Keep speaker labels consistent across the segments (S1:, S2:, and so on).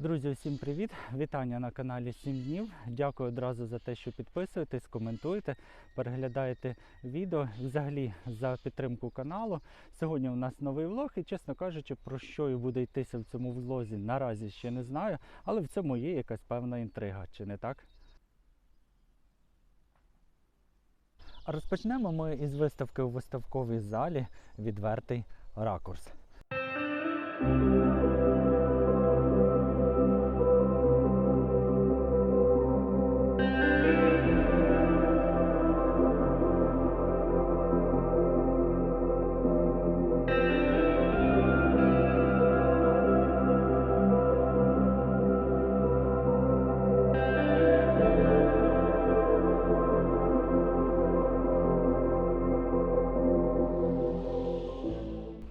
S1: Друзі, усім привіт! Вітання на каналі 7 днів. Дякую одразу за те, що підписуєтесь, коментуєте, переглядаєте відео. Взагалі за підтримку каналу. Сьогодні у нас новий влог, і чесно кажучи, про що і буде йтися в цьому влозі, наразі ще не знаю, але в цьому є якась певна інтрига, чи не так? Розпочнемо ми із виставки у виставковій залі Відвертий ракурс.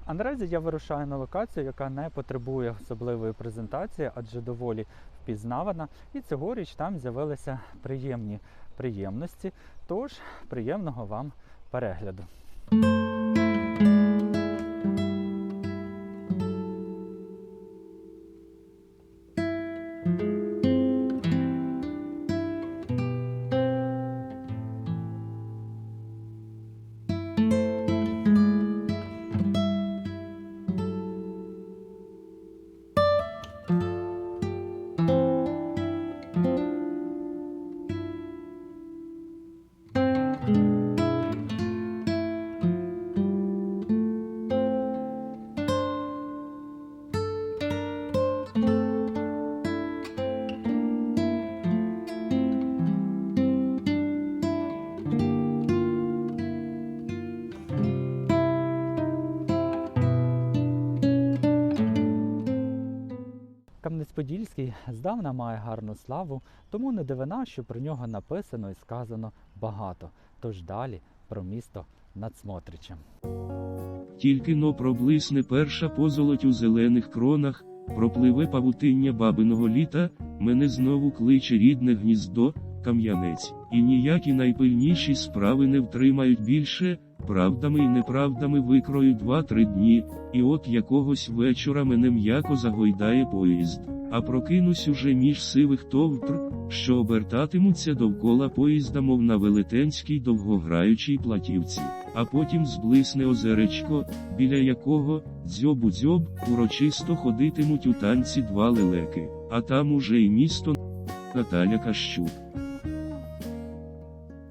S1: А наразі я вирушаю на локацію, яка не потребує особливої презентації, адже доволі впізнавана. І цьогоріч там з'явилися приємні приємності. Тож приємного вам перегляду. Кам'янець-Подільський здавна має гарну славу, тому не дивина, що про нього написано і сказано багато. Тож далі про місто над Смотричем.
S2: Тільки но проблисне перша позолоть у зелених кронах, пропливе павутиння бабиного літа, мене знову кличе рідне гніздо, кам'янець, і ніякі найпильніші справи не втримають більше, правдами і неправдами викрою два-три дні, і от якогось вечора мене м'яко загойдає поїзд, а прокинусь уже між сивих товтр, що обертатимуться довкола поїзда, мов на велетенській довгограючій платівці, а потім зблисне озеречко, біля якого дзьобу-дзьоб урочисто ходитимуть у танці два лелеки, а там уже й місто Наталя Кащук.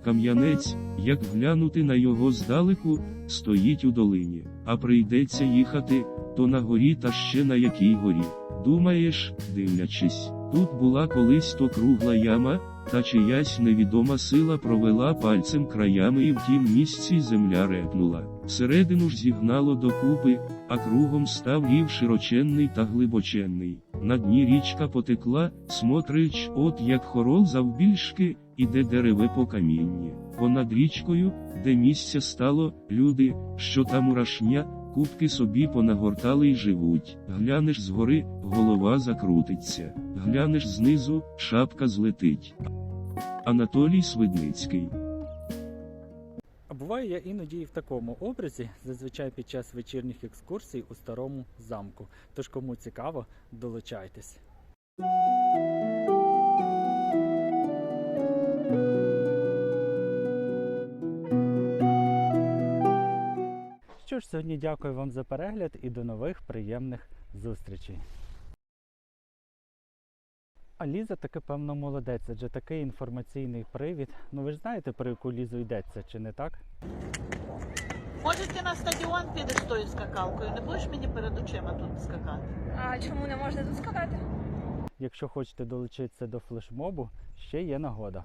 S2: Кам'янець, як глянути на його здалеку, стоїть у долині, а прийдеться їхати, то на горі та ще на якій горі. Думаєш, дивлячись, тут була колись то кругла яма, та чиясь невідома сила провела пальцем краями і в тім місці земля репнула. Всередину ж зігнало докупи, а кругом став рів широченний та глибоченний. На дні річка потекла, смотрич, от як хорол завбільшки, іде дереве по камінні. Понад річкою, де місця стало, люди, що там урашня, кубки собі понагортали й живуть. Глянеш згори, голова закрутиться. Глянеш знизу, шапка злетить. Анатолій Свидницький
S1: А буваю я іноді і в такому образі, зазвичай під час вечірніх екскурсій у старому замку. Тож кому цікаво, долучайтесь. Що ж, сьогодні дякую вам за перегляд і до нових приємних зустрічей. А Ліза таки певно молодець, адже такий інформаційний привід. Ну ви ж знаєте, про яку лізу йдеться, чи не так?
S3: Може, ти на стадіон підеш тою скакалкою? Не будеш мені перед очима тут скакати?
S4: А чому не можна тут скакати?
S1: Якщо хочете долучитися до флешмобу, ще є нагода.